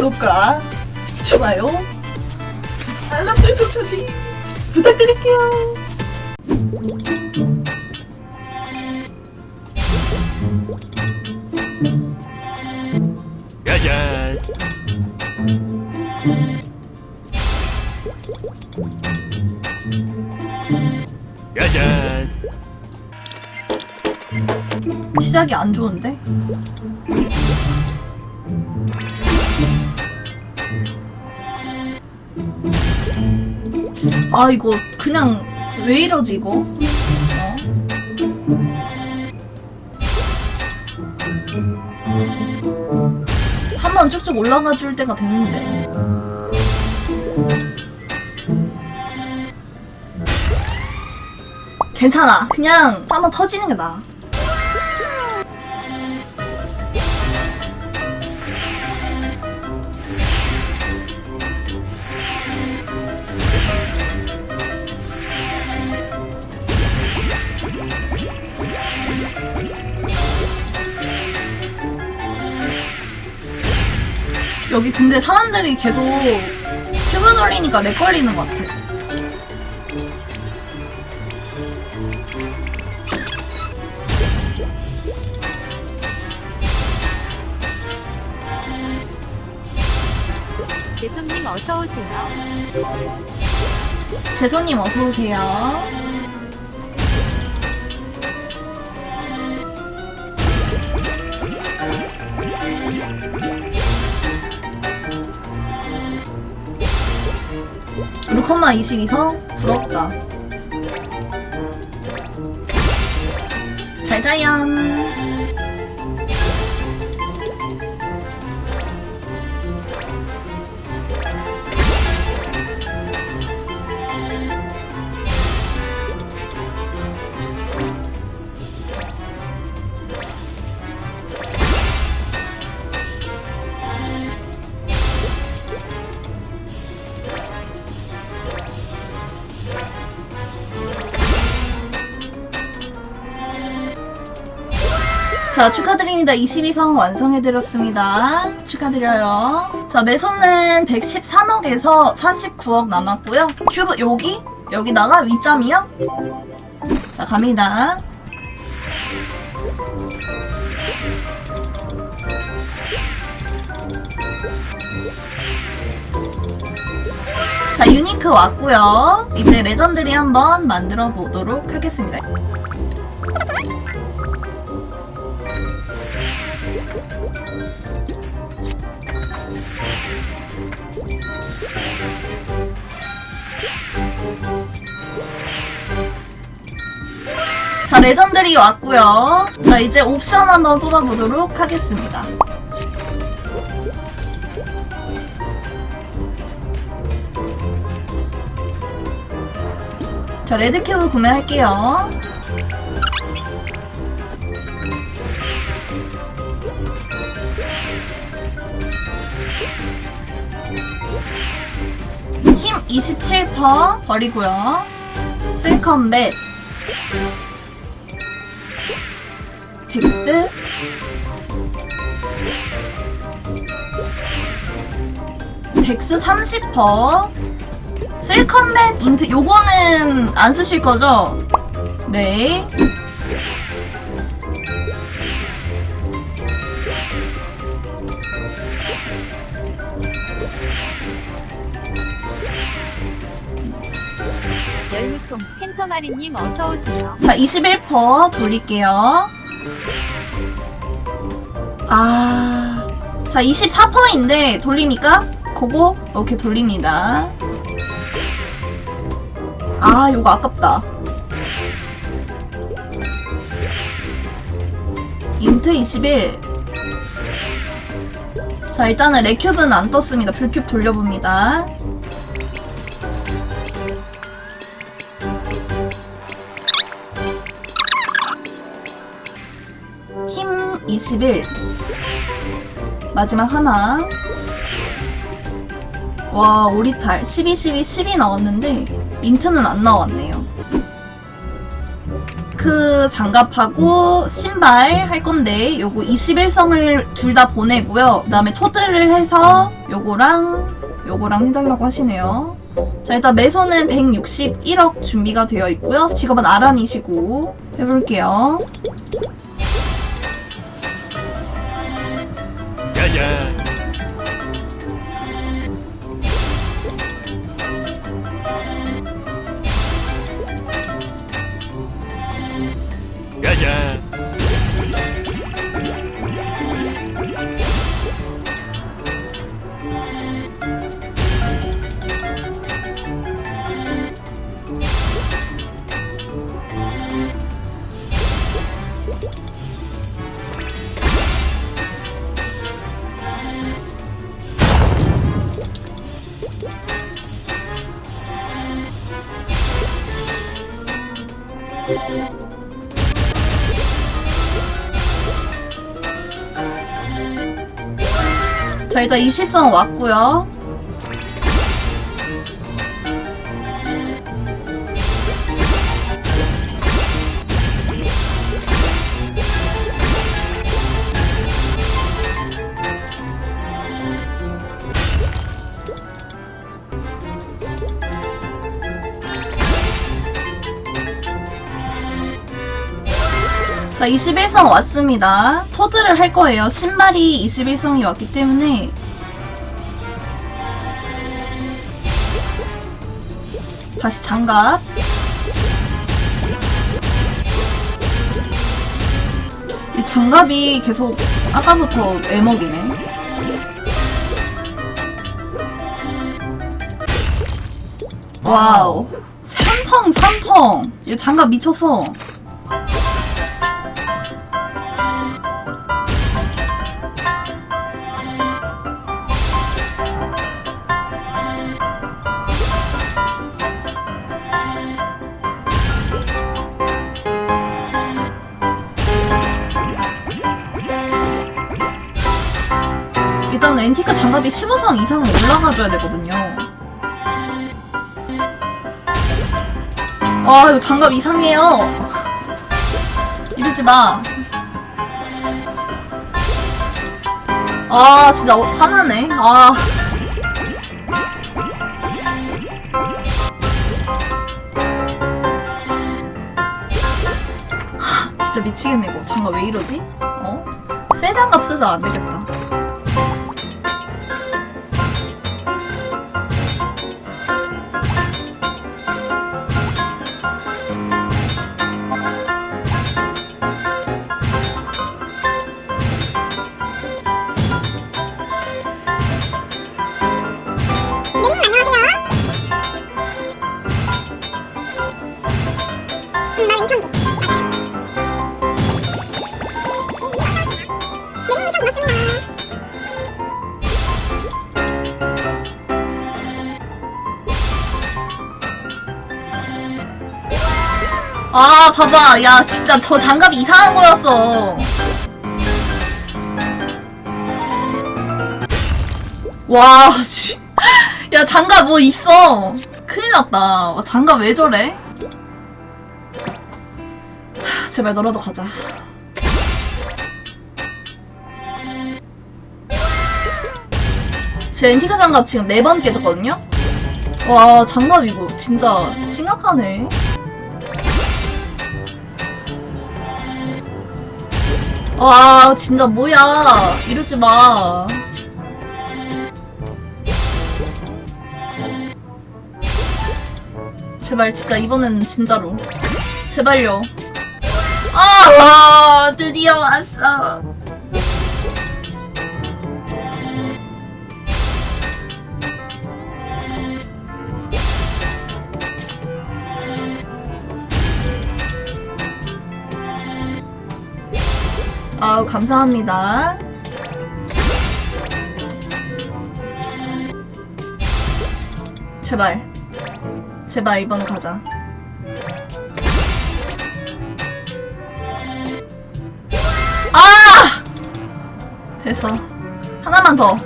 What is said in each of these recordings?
구독과 좋아요, 알람 설정까지 부탁드릴게요. 짜잔. 짜잔. 시작이 안 좋은데? 아 이거 그냥 왜 이러지 이거? 어? 한번 쭉쭉 올라가 줄 때가 됐는데 괜찮아 그냥 한번 터지는 게 나아 여기 근데 사람들이 계속 큐브 돌리니까 렉 걸리는 것 같아. 대손님 어서 오세요. 재소님 어서 오세요. 루컨마 22성 부럽다. 잘 자요. 자, 축하드립니다. 22성 완성해드렸습니다. 축하드려요. 자, 매손은 113억에서 49억 남았고요. 큐브, 여기? 여기다가 위점이요? 자, 갑니다. 자, 유니크 왔고요. 이제 레전드리 한번 만들어 보도록 하겠습니다. 자, 레전드리 왔고요. 자, 이제 옵션 한번 뽑아보도록 하겠습니다. 자, 레드큐브 구매할게요. 힘 27% 버리고요. 쓸컴뱃 백스 백스 30퍼 쓸컴뱃 인트 요거는 안 쓰실 거죠? 네 열무통 펜터마리님 어서 오세요. 자, 21퍼 돌릴게요. 아. 자, 24퍼인데 돌립니까? 그거 이렇게 돌립니다. 아, 요거 아깝다. 인트 21. 자, 일단은 레큐브는 안 떴습니다. 불큐브 돌려봅니다. 21. 마지막 하나. 와, 오리탈. 12, 12, 10이 나왔는데, 인트는 안 나왔네요. 앤티크 장갑하고 신발 할 건데 요거 21성을 둘 다 보내고요. 그 다음에 토드를 해서 요거랑 요거랑 해달라고 하시네요. 자 일단 매소는 161억 준비가 되어 있고요. 직업은 아란이시고 해볼게요. 자 일단 20성 왔고요. 자, 21성 왔습니다. 토드를 할 거예요. 신발이 21성이 왔기 때문에. 다시 장갑. 이 장갑이 계속 아까부터 애먹이네. 와우. 삼펑, 삼펑. 얘 장갑 미쳤어. 일단 앤티크 장갑이 15성 이상 올라가줘야 되거든요. 아, 이거 장갑 이상해요. 이러지 마. 아, 진짜 화나네. 아. 하, 진짜 미치겠네, 이거. 장갑 왜 이러지? 어? 새 장갑 쓰자, 안 되겠다. 아, 봐봐. 야, 진짜 저 장갑이 이상한 거였어. 와, 씨. 야, 장갑 뭐 있어. 큰일 났다. 와, 장갑 왜 저래? 하, 제발 너라도 가자. 제 앤티크 장갑 지금 4번 깨졌거든요? 와, 장갑 이거 진짜 심각하네. 와 진짜 뭐야. 이러지 마. 제발 진짜 이번엔 진짜로. 제발요. 아 와, 드디어 왔어 감사합니다. 제발. 제발 이번 가자. 아! 됐어. 하나만 더.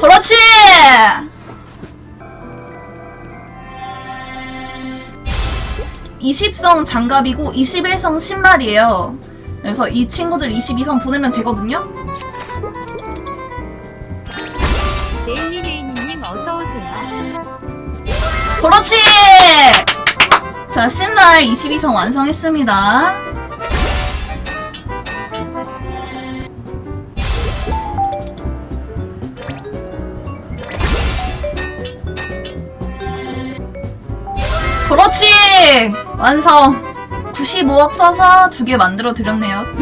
그렇지! 20성 장갑이고 21성 신발이에요. 그래서 이 친구들 22성 보내면 되거든요. 데일리레이님 어서 오세요. 그렇지! 자, 신발 22성 완성했습니다. 그렇지! 완성! 95억 써서 두 개 만들어 드렸네요.